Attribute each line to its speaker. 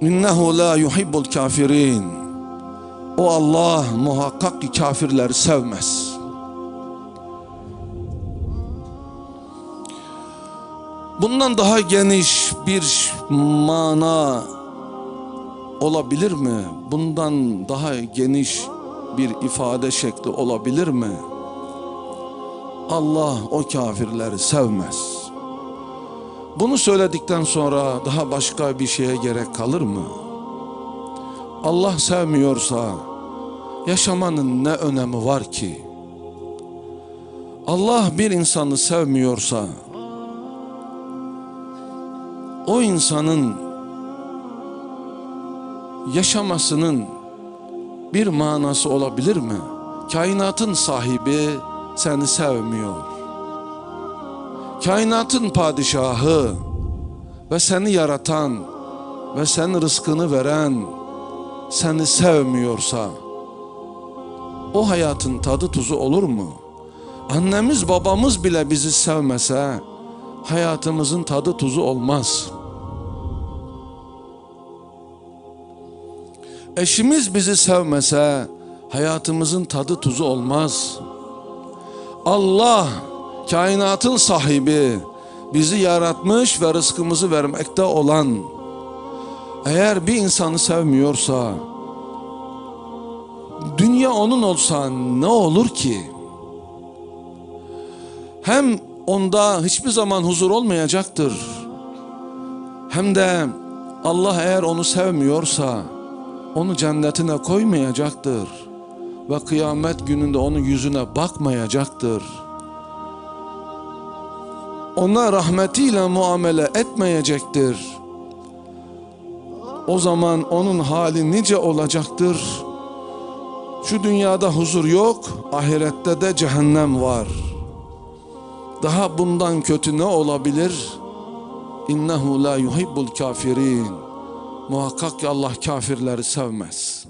Speaker 1: İnnehu la yuhibbul kafirin. O Allah muhakkak ki kafirleri sevmez. Bundan daha geniş bir mana olabilir mi? Bundan daha geniş bir ifade şekli olabilir mi? Allah o kafirleri sevmez. Bunu söyledikten sonra daha başka bir şeye gerek kalır mı? Allah sevmiyorsa yaşamanın ne önemi var ki? Allah bir insanı sevmiyorsa o insanın yaşamasının bir manası olabilir mi? Kainatın sahibi seni sevmiyor. Kainatın padişahı ve seni yaratan ve senin rızkını veren seni sevmiyorsa o hayatın tadı tuzu olur mu? Annemiz babamız bile bizi sevmese hayatımızın tadı tuzu olmaz. Eşimiz bizi sevmese hayatımızın tadı tuzu olmaz. Allah kainatın sahibi bizi yaratmış ve rızkımızı vermekte olan eğer bir insanı sevmiyorsa dünya onun olsa ne olur ki? Hem onda hiçbir zaman huzur olmayacaktır. Hem de Allah eğer onu sevmiyorsa onu cennetine koymayacaktır. Ve kıyamet gününde onun yüzüne bakmayacaktır. Ona rahmetiyle muamele etmeyecektir. O zaman onun hali nice olacaktır. Şu dünyada huzur yok, ahirette de cehennem var. Daha bundan kötü ne olabilir? İnnehu la yuhibbul kafirin. Muhakkak ki Allah kafirleri sevmez.